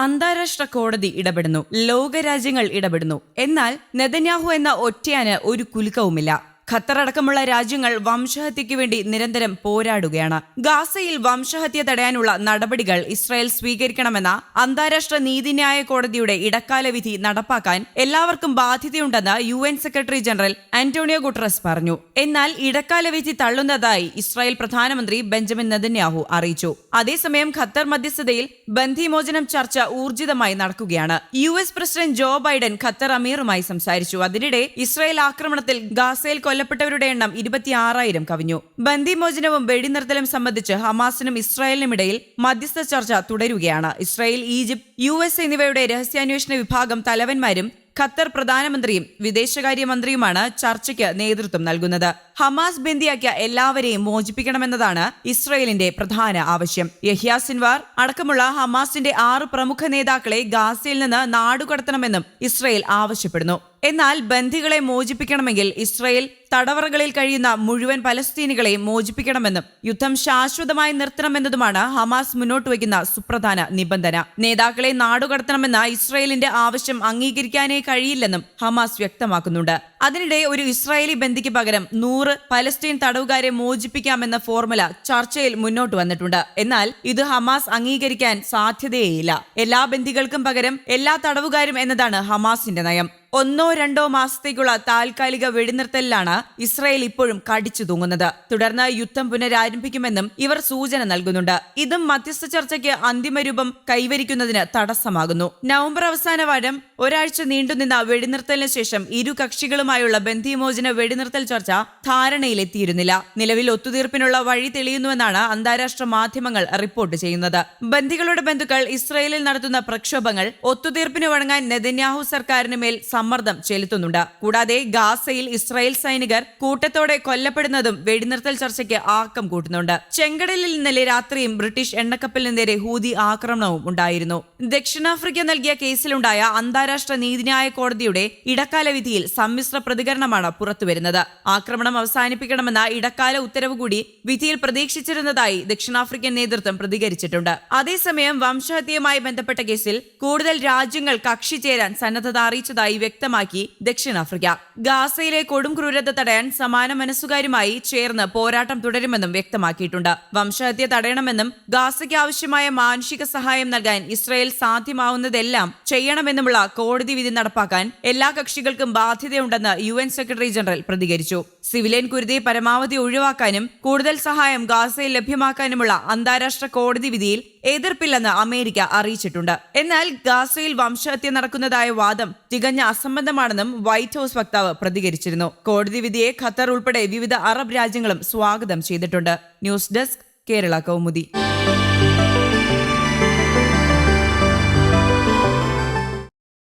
അന്താരാഷ്ട്ര കോടതി ഇടപെടുന്നു. ലോകരാജ്യങ്ങൾ ഇടപെടുന്നു. എന്നാൽ നെതന്യാഹു എന്ന ഒറ്റയാന് ഒരു കുലുക്കവുമില്ല. ഖത്തർ അടക്കമുള്ള രാജ്യങ്ങൾ വംശഹത്യയ്ക്ക് വേണ്ടി നിരന്തരം പോരാടുകയാണ്. ഗാസയിൽ വംശഹത്യ തടയാനുള്ള നടപടികൾ ഇസ്രായേൽ സ്വീകരിക്കണമെന്ന അന്താരാഷ്ട്ര നീതിന്യായ കോടതിയുടെ ഇടക്കാല വിധി നടപ്പാക്കാൻ എല്ലാവർക്കും ബാധ്യതയുണ്ടെന്ന് U N secretary general Antonio Guterres പറഞ്ഞു. എന്നാൽ ഇടക്കാല വിധി തള്ളുന്നതായി ഇസ്രായേൽ പ്രധാനമന്ത്രി ബെഞ്ചമിൻ നെതന്യാഹു അറിയിച്ചു. അതേസമയം ഖത്തർ മധ്യസ്ഥതയിൽ ബന്ധിമോചനം ചർച്ച ഊർജിതമായി നടക്കുകയാണ്. U S president Joe Biden Qatar അമീറുമായി സംസാരിച്ചു. അതിനിടെ ഇസ്രായേൽ ആക്രമണത്തിൽ ഗാസയിൽ കൊല്ലപ്പെട്ടവരുടെ എണ്ണം ഇരുപത്തിയാറായിരം കവിഞ്ഞു. ബന്ദിമോചനവും വെടിനിർത്തലും സംബന്ധിച്ച് ഹമാസിനും ഇസ്രായേലിനുമിടയിൽ മധ്യസ്ഥ ചർച്ച തുടരുകയാണ്. ഇസ്രായേൽ ഈജിപ്ത് യു എസ് എന്നിവയുടെ രഹസ്യാന്വേഷണ വിഭാഗം തലവന്മാരും ഖത്തർ പ്രധാനമന്ത്രിയും വിദേശകാര്യമന്ത്രിയുമാണ് ചർച്ചയ്ക്ക് നേതൃത്വം നൽകുന്നത്. ഹമാസ് ബന്ദിയാക്കിയ എല്ലാവരെയും മോചിപ്പിക്കണമെന്നതാണ് ഇസ്രയേലിന്റെ പ്രധാന ആവശ്യം. യഹ്യ സിൻവാർ അടക്കമുള്ള ഹമാസിന്റെ ആറ് പ്രമുഖ നേതാക്കളെ ഗാസയിൽ നിന്ന് നാടുകടത്തണമെന്നും ഇസ്രയേൽ ആവശ്യപ്പെടുന്നു. എന്നാൽ ബന്ധികളെ മോചിപ്പിക്കണമെങ്കിൽ ഇസ്രയേൽ തടവറകളിൽ കഴിയുന്ന മുഴുവൻ പലസ്തീനികളെയും മോചിപ്പിക്കണമെന്നും യുദ്ധം ശാശ്വതമായി നിർത്തണമെന്നതുമാണ് ഹമാസ് മുന്നോട്ട് വയ്ക്കുന്ന സുപ്രധാന നിബന്ധന. നേതാക്കളെ നാടുകടത്തണമെന്ന ഇസ്രയേലിന്റെ ആവശ്യം അംഗീകരിക്കാനേ കഴിയില്ലെന്നും ഹമാസ് വ്യക്തമാക്കുന്നുണ്ട്. അതിനിടെ ഒരു ഇസ്രായേലി ബന്ദിക്ക് പകരം നൂറ് പലസ്തീൻ തടവുകാരെ മോചിപ്പിക്കാമെന്ന ഫോർമുല ചർച്ചയിൽ മുന്നോട്ട് വന്നിട്ടുണ്ട്. എന്നാൽ ഇത് ഹമാസ് അംഗീകരിക്കാൻ സാധ്യതയേയില്ല. എല്ലാ ബന്ദികൾക്കും പകരം എല്ലാ തടവുകാരും എന്നതാണ് ഹമാസിന്റെ നയം. ഒന്നോ രണ്ടോ മാസത്തേക്കുള്ള താൽക്കാലിക വെടിനിർത്തലിലാണ് ഇസ്രായേൽ ഇപ്പോഴും കടിച്ചു തൂങ്ങുന്നത്. തുടർന്ന് യുദ്ധം പുനരാരംഭിക്കുമെന്നും ഇവർ സൂചന നൽകുന്നുണ്ട്. ഇതും മധ്യസ്ഥ ചർച്ചയ്ക്ക് അന്തിമ രൂപം കൈവരിക്കുന്നതിന് തടസ്സമാകുന്നു. നവംബർ അവസാന വാരം ഒരാഴ്ച നീണ്ടുനിന്ന വെടിനിർത്തലിന് ശേഷം ഇരു കക്ഷികളുമായുള്ള ബന്ധിമോചന വെടിനിർത്തൽ ചർച്ച ധാരണയിലെത്തിയിരുന്നില്ല. നിലവിൽ ഒത്തുതീർപ്പിനുള്ള വഴി തെളിയുന്നുവെന്നാണ് അന്താരാഷ്ട്ര മാധ്യമങ്ങൾ റിപ്പോർട്ട് ചെയ്യുന്നത്. ബന്ദികളുടെ ബന്ധുക്കൾ ഇസ്രയേലിൽ നടത്തുന്ന പ്രക്ഷോഭങ്ങൾ ഒത്തുതീർപ്പിന് വഴങ്ങാൻ നെതന്യാഹു സർക്കാരിന് മേൽ സമ്മർദ്ദം ചെലുത്തുന്നുണ്ട്. കൂടാതെ ഗാസയിൽ ഇസ്രായേൽ സൈനികർ കൂട്ടത്തോടെ കൊല്ലപ്പെടുന്നതും വെടിനിർത്തൽ ചർച്ചയ്ക്ക് ആക്കം കൂട്ടുന്നുണ്ട്. ചെങ്കടലിൽ ഇന്നലെ രാത്രിയും ബ്രിട്ടീഷ് എണ്ണക്കപ്പലിന് നേരെ ഹൂതി ആക്രമണവും ഉണ്ടായിരുന്നു. ദക്ഷിണാഫ്രിക്ക നൽകിയ കേസിലുണ്ടായ അന്താരാഷ്ട്ര നീതിന്യായ കോടതിയുടെ ഇടക്കാല വിധിയിൽ സമ്മിശ്ര പ്രതികരണമാണ് പുറത്തുവരുന്നത്. ആക്രമണം അവസാനിപ്പിക്കണമെന്ന ഇടക്കാല ഉത്തരവ് കൂടി വിധിയിൽ പ്രതീക്ഷിച്ചിരുന്നതായി ദക്ഷിണാഫ്രിക്കൻ നേതൃത്വം പ്രതികരിച്ചിട്ടുണ്ട്. അതേസമയം വംശഹത്യയുമായി ബന്ധപ്പെട്ട കേസിൽ കൂടുതൽ രാജ്യങ്ങൾ കക്ഷി ചേരാൻ സന്നദ്ധത അറിയിച്ചതായി വ്യക്തമാക്കി ദക്ഷിണാഫ്രിക്ക. ഗാസയിലെ കൊടും ക്രൂരത തടയാൻ സമാന മനസ്സുകാരുമായി ചേർന്ന് പോരാട്ടം തുടരുമെന്നും വ്യക്തമാക്കിയിട്ടുണ്ട്. വംശഹത്യ തടയണമെന്നും ഗാസയ്ക്ക് ആവശ്യമായ മാനുഷിക സഹായം നൽകാൻ ഇസ്രായേൽ സാധ്യമാവുന്നതെല്ലാം ചെയ്യണമെന്നുമുള്ള കോടതി വിധി നടപ്പാക്കാൻ എല്ലാ കക്ഷികൾക്കും ബാധ്യതയുണ്ടെന്ന് യു എൻ സെക്രട്ടറി ജനറൽ പ്രതികരിച്ചു. സിവിലിയൻ കുരുതിയെ പരമാവധി ഒഴിവാക്കാനും കൂടുതൽ സഹായം ഗാസയിൽ ലഭ്യമാക്കാനുമുള്ള അന്താരാഷ്ട്ര കോടതി വിധിയിൽ എതിർപ്പില്ലെന്ന് അമേരിക്ക അറിയിച്ചിട്ടുണ്ട്. എന്നാൽ ഗാസയിൽ വംശഹത്യ നടക്കുന്നതായ വാദം തികഞ്ഞ അസംബന്ധമാണെന്നും വൈറ്റ് ഹൌസ് വക്താവ് പ്രതികരിച്ചിരുന്നു. കോടതി വിധിയെ ഖത്തർ ഉൾപ്പെടെ വിവിധ അറബ് രാജ്യങ്ങളും സ്വാഗതം ചെയ്തിട്ടുണ്ട്. News desk Kerala Kaumudi.